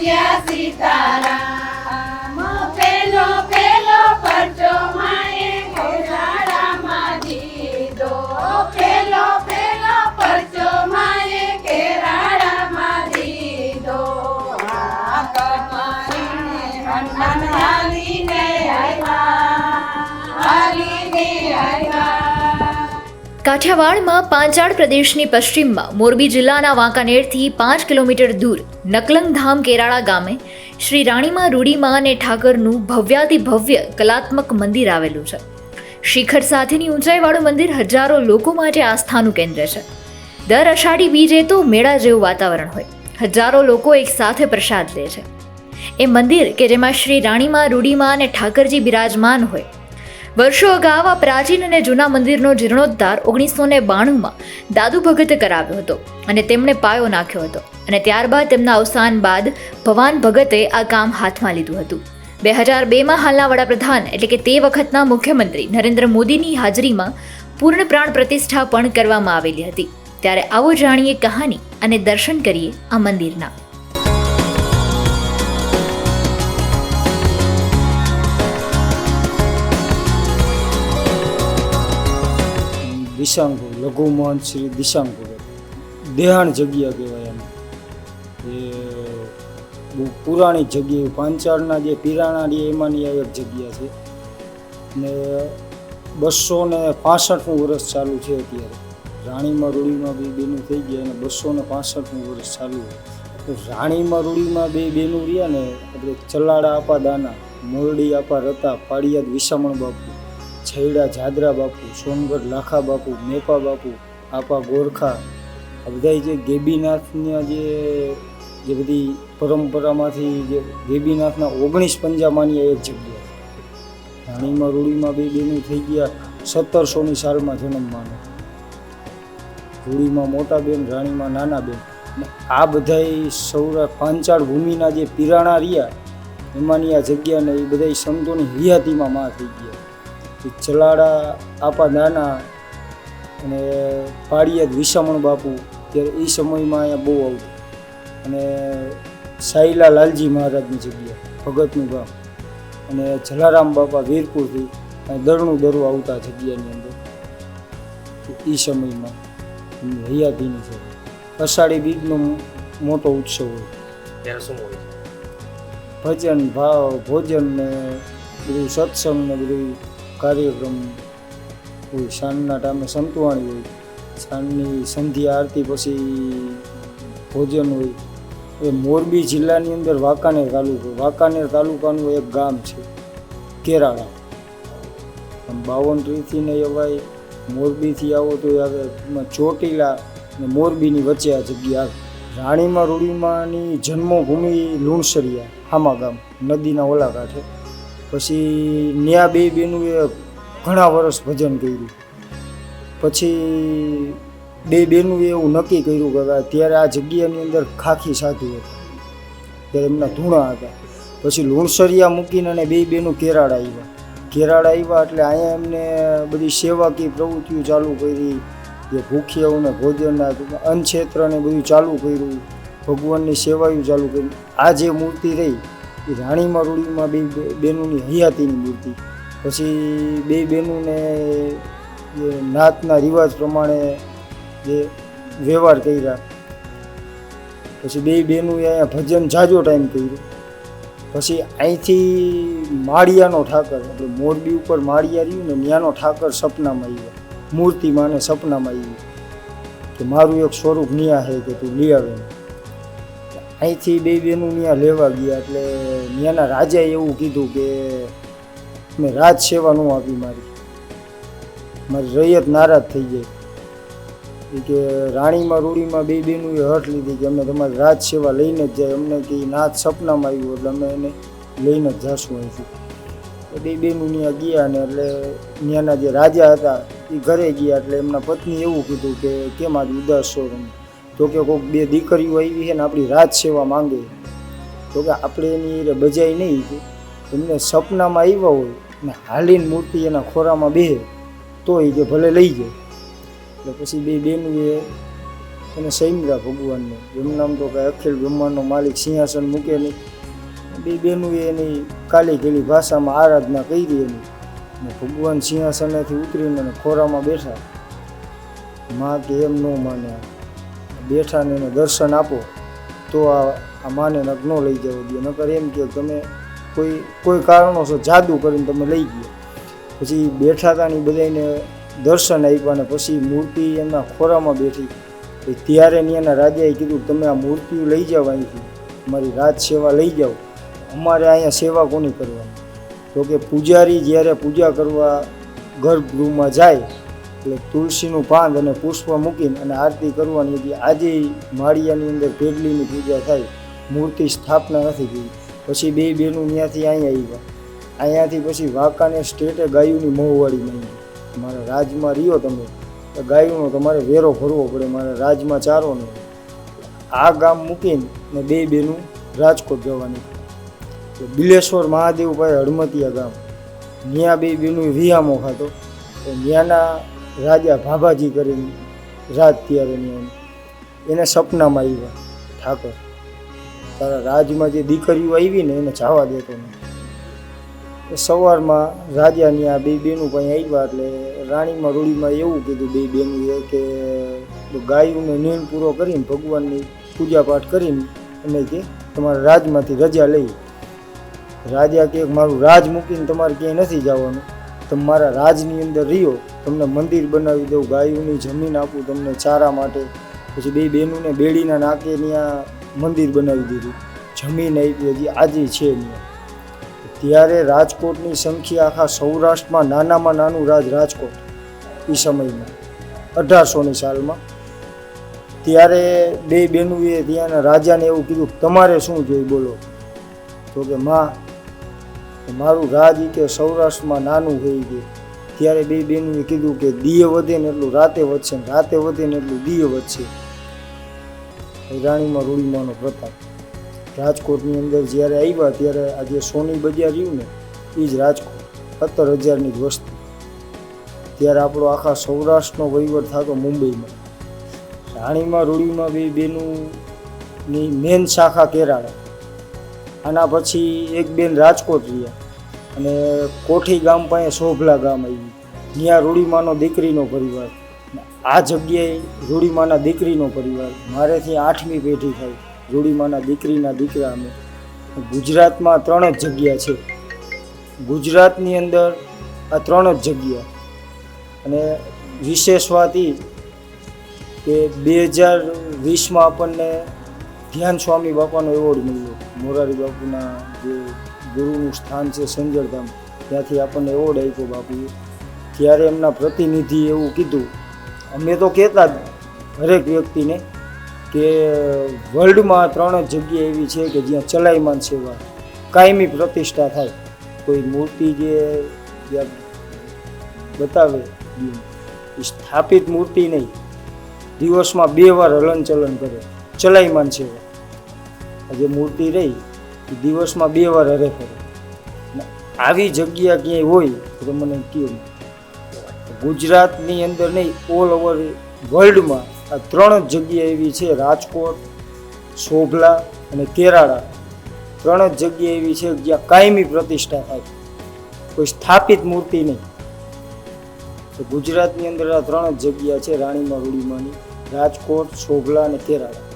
બાજ્યા સીતારામ. પેલો પેલો પરચો માએ કેરાળામાં દીધો પેલો પેલો પરચો માએ કેરાળામાં દીધો કાઠિયાવાડમાં પાંચાળ પ્રદેશની પશ્ચિમમાં મોરબી જિલ્લાના વાંકાનેરથી પાંચ કિલોમીટર દૂર નકલંગધામ કેરાળા ગામે શ્રી રાણીમાં રૂડીમાં અને ઠાકરનું ભવ્યાતિ ભવ્ય કલાત્મક મંદિર આવેલું છે. શિખર સાથેની ઊંચાઈવાળું મંદિર હજારો લોકો માટે આસ્થાનું કેન્દ્ર છે. દર અષાઢી બીજે તો મેળા જેવું વાતાવરણ હોય. હજારો લોકો એક સાથે પ્રસાદ લે છે. એ મંદિર કે જેમાં શ્રી રાણીમાં રૂડીમાં અને ઠાકરજી બિરાજમાન હોય વર્ષો અગાઉ આ પ્રાચીન અને જૂના મંદિરનો જીર્ણોદ્ધાર ઓગણીસો ને બાણુંમાં દાદુ ભગતે કરાવ્યો હતો અને તેમણે પાયો નાખ્યો હતો અને ત્યારબાદ તેમના અવસાન બાદ ભવાન ભગતે આ કામ હાથમાં લીધું હતું. બે હજાર બેમાં હાલના વડાપ્રધાન એટલે કે તે વખતના મુખ્યમંત્રી નરેન્દ્ર મોદીની હાજરીમાં પૂર્ણ પ્રાણ પ્રતિષ્ઠા પણ કરવામાં આવેલી હતી. ત્યારે આવો જાણીએ કહાની અને દર્શન કરીએ આ મંદિરના. દિશાંકુ લઘુમોહન શ્રી દિશાંકુ દેહાણ જગ્યા કહેવાય એને એ બહુ પુરાણી જગ્યા પાંચાળના જે પીરાણા રહે એમાંની આ એક જગ્યા છે. ને બસો ને પાસઠનું વર્ષ ચાલુ છે અત્યારે. રાણીમાં રૂડીમાં બે બેનું થઈ ગયા અને બસો ને પાસઠનું વર્ષ ચાલુ તો રાણીમાં રૂડીમાં બે બેનું રહ્યા ને, આપણે ચલાડા આપા દાના, મોરડી આપા રતા પાડિયાદ વિસામણ બાપુ. છૈડા, જાદરા બાપુ સોનગઢ લાખા બાપુ, મેપા બાપુ, આપા ગોરખા, આ બધા જે ગેબીનાથના જે જે બધી પરંપરામાંથી જે ગેબીનાથના ઓગણીસ પંજામાની એક જગ્યા રાણીમાં, રૂડીમાં બે બેનું થઈ ગયા, સત્તરસોની સાલમાં જન્મવાનો રૂડીમાં મોટા બેન, રાણીમાં નાના બેન. આ બધાય સૌરાષ્ટ્ર પાંચાળ ભૂમિના જે પિરાણા રહ્યા, એમાંની આ જગ્યાને એ બધા સંતોની હયાતીમાં માં થઈ ગયા. એ ચલાડા આપા નાના અને પાળિયાદ વિસામણ બાપુ ત્યારે એ સમયમાં અહીંયા બહુ આવતું. અને સાઈલા લાલજી મહારાજની જગ્યા ભગતનું ગામ. અને જલારામ બાપા વીરપુરથી દરણું દરું આવતા જગ્યાની અંદર. એ સમયમાં હયાતીની છે. અષાઢી બીજનો મોટો ઉત્સવ હોય. ત્યારે શું હોય? ભજન ભાવ ભોજન ને બધું સત્સંગ ને બધું કાર્યક્રમ હોય સાંજના ટાઈમે સંતવાણી હોય, સાંજની સંધ્યા, આરતી પછી ભોજન હોય. એ મોરબી જિલ્લાની અંદર વાંકાનેર તાલુકો, વાંકાનેર તાલુકાનું એક ગામ છે, કેરાળા. બાવન રીથી ને એવાય મોરબીથી આવો તો આવે ચોટીલા ને મોરબીની વચ્ચે આ જગ્યા આવે. રાણીમાં રૂડીમાની જન્મભૂમિ લુણસરિયા, હામા ગામ, નદીના ઓલા કાંઠે. પછી ન્યા બે બેનું એ ઘણા વર્ષ ભજન કર્યું. પછી બે બેનું એવું નક્કી કર્યું કે ત્યારે આ જગ્યાની અંદર ખાખી સાધુ હતા. ત્યારે એમના ધૂણા હતા. પછી લુણસરિયા મૂકીને અને બે બેનું કેરાળ આવ્યા કેરાળ આવ્યા એટલે અહીંયા એમને બધી સેવાકીય પ્રવૃત્તિઓ ચાલુ કરી. જે ભૂખ્યાઓને ભોજન અન્નક્ષેત્રને બધું ચાલુ કર્યું. ભગવાનની સેવાયું ચાલુ કરી. આ જે મૂર્તિ રહી એ રાણી મરુડીમાં બે બહેનોની હયાતીની મૂર્તિ. પછી બે બહેનોને જે નાતના રિવાજ પ્રમાણે જે વ્યવહાર કર્યા. પછી બે બેનોએ અહીંયા ભજન જાજો ટાઈમ કર્યું. પછી અહીંથી માળિયાનો ઠાકર આપણે મોરબી ઉપર માળિયા રહ્યું ને ત્યાંનો ઠાકર સપનામાં આવ્યો. મૂર્તિમાં ને સપનામાં આવ્યું. કે મારું એક સ્વરૂપ ન્યા છે કે તું લઈ આવે. અહીંથી બે બેનું ત્યાં લેવા ગયા એટલે ત્યાંના રાજાએ એવું કીધું કે મેં રાજ સેવા ન આપી મારી. મારી રૈયત નારાજ થઈ જાય કે રાણીમાં રૂડીમાં બે બેનું એ હઠ લીધી કે અમે તમારી રાજ સેવા લઈને જ જાય. અમને કે નાચ સપનામાં આવ્યું એટલે અમે એને લઈને જ જાશું અહીંથી. બે બેનું ત્યાં ગયા ને એટલે ત્યાંના જે રાજા હતા એ ઘરે ગયા એટલે એમના પત્ની એવું કીધું કે કેમ આજ ઉદાસ છો તમે? તો કે કોઈક બે દીકરીઓ આવી છે ને આપણી રાજ સેવા માંગે તો કે આપણે એની એ બજાઈ નહીં એમને સપનામાં આવ્યા હોય ને હાલીન મૂર્તિ એના ખોરામાં બેહે તો એ કે ભલે લઈ જાય. એટલે પછી બે બેનું એ એને સૈમરા ભગવાનને એમનું નામ તો કાંઈ અખિલ બ્રહ્માંડનો માલિક સિંહાસન મૂકે નહીં. બે બેનું એની કાલી ગેલી ભાષામાં આરાધના કરી એની ને ભગવાન સિંહાસનેથી ઉતરીને ખોરામાં બેઠા. માં કે એમ ન માને. બેઠા ને એને દર્શન આપો, તો આ આ માને નગ્નો લઈ જવો દે નકર એમ કે તમે કોઈ કોઈ કારણોસર જાદુ કરીને તમે લઈ ગયો. પછી બેઠા હતા ને બધાને દર્શન આપ્યા ને પછી મૂર્તિ એમના ખોરામાં બેઠી. ત્યારે એના રાજાએ કીધું, તમે આ મૂર્તિઓ લઈ જાઓ અહીંથી. અમારી રાજ સેવા લઈ જાઓ. અમારે અહીંયા સેવા કોની કરવાની? તો કે પૂજારી જ્યારે પૂજા કરવા ગર્ભગૃહમાં જાય એટલે તુલસીનું પાંદ અને પુષ્પ મૂકીને અને આરતી કરવાની હતી. આજે માળિયાની અંદર પેડલીની પૂજા થાય. મૂર્તિ સ્થાપના નથી થઈ. પછી બે બેનું ત્યાંથી અહીંયા આવ્યા. અહીંયાથી પછી વાંકાને સ્ટેટે ગાયુંની મોહવાળી માંડી મારા રાજમાં રહ્યો તમે. તો ગાયુંનો તમારે વેરો ભરવો પડે. મારા રાજમાં ચારો નહીં. આ ગામ મૂકીને ને બે બેનું રાજકોટ જવાની. તો બિલેશ્વર મહાદેવ ભાઈ હડમતિયા ગામ. ત્યાં બે બેનું વિહામો ખાતો તો ત્યાંના રાજા ભાભાજી કરીને રાજ ત્યારેની એમ એને સપનામાં આવ્યા, ઠાકોર, તારા રાજમાં જે દીકરીઓ આવી ને એને જવા દેતો નહીં સવારમાં રાજાની આ બે બેનું કંઈ આવ્યા એટલે રાણીમાં રૂડીમાં એવું કીધું બે બેનું એ કે ગાયોને નીણ પૂરો કરીને ભગવાનની પૂજા પાઠ કરીને અને કે તમારા રાજમાંથી રજા લઈ. રાજા કે મારું રાજ મૂકીને તમારે ક્યાંય નથી જવાનું. તમે મારા રાજની અંદર રહ્યો, તમને મંદિર બનાવી દઉં, ગાયોની જમીન આપું, તમને ચારા માટે. પછી બે બહેનોને બેડીના નાકે ત્યાં મંદિર બનાવી દીધું. જમીન આપી હજી આજે છે ત્યાં. ત્યારે રાજકોટની સંખ્યા આખા સૌરાષ્ટ્રમાં નાનામાં નાનું રાજ રાજકોટ એ સમયમાં, અઢારસોની સાલમાં. ત્યારે બે બહેનોએ ત્યાંના રાજાને એવું કીધું તમારે શું જોઈએ બોલો? તો કે, માં મારું રાજ કે સૌરાષ્ટ્રમાં નાનું થઈ ગયું ત્યારે બે બહેનોએ કીધું કે દિય વધે ને એટલું રાતે વધશે ને રાતે વધે ને એટલું દિય વધશે. રાણીમાં રૂડીમાંનો પ્રતાપ. રાજકોટની અંદર જ્યારે આવ્યા ત્યારે આ જે સોની બજાર રહ્યું ને એ જ રાજકોટ, સત્તર હજારની જ વસ્તી. ત્યારે આપણો આખા સૌરાષ્ટ્રનો વહીવટ થતો મુંબઈમાં. રાણીમાં રૂડીમાં બે બેનું મેન શાખા કેરાળા. આના પછી એક બેન રાજકોટ રહ્યા અને કોઠી ગામ પાસે શોભલા ગામ આવ્યું ત્યાં રૂડીમાનો દીકરીનો પરિવાર. આ જગ્યાએ રૂડીમાના દીકરીનો પરિવાર. મારેથી આઠમી પેઢી થાય. રૂડીમાના દીકરીના દીકરા અમે. ગુજરાતમાં ત્રણ જ જગ્યા છે. ગુજરાતની અંદર આ ત્રણ જ જગ્યા. અને વિશેષ વાત એ કે બે હજાર વીસમાં આપણને ધ્યાન સ્વામી બાપાનો એવોર્ડ મળ્યો. મોરારી બાપુના જે ગુરુનું સ્થાન છે સંજરધામ, ત્યાંથી આપણને એવોર્ડ આપ્યો બાપુએ. ત્યારે એમના પ્રતિનિધિ એવું કીધું, અમે તો કહેતા જ હરેક વ્યક્તિને કે વર્લ્ડમાં ત્રણ જ જગ્યા એવી છે કે જ્યાં ચલાયમાન સેવા, કાયમી પ્રતિષ્ઠા થાય. કોઈ મૂર્તિ જે જ્યાં બતાવે સ્થાપિત મૂર્તિ નહીં. દિવસમાં બે વાર હલનચલન કરે. ચલાયમાન છે. જે મૂર્તિ રહી, એ દિવસમાં બે વાર હરે ફરે આવી જગ્યા ક્યાંય હોય, તો મને કહ્યું ગુજરાતની અંદર નહીં ઓલ ઓવર વર્લ્ડમાં આ ત્રણ જ જગ્યા એવી છે, રાજકોટ, શોભલા અને કેરાળા. ત્રણ જ જગ્યા એવી છે જ્યાં કાયમી પ્રતિષ્ઠા થાય. કોઈ સ્થાપિત મૂર્તિ નહીં. તો ગુજરાતની અંદર આ ત્રણ જ જગ્યા છે, રાણીમાં, રૂડીમાની. રાજકોટ, શોભલા અને કેરાળા.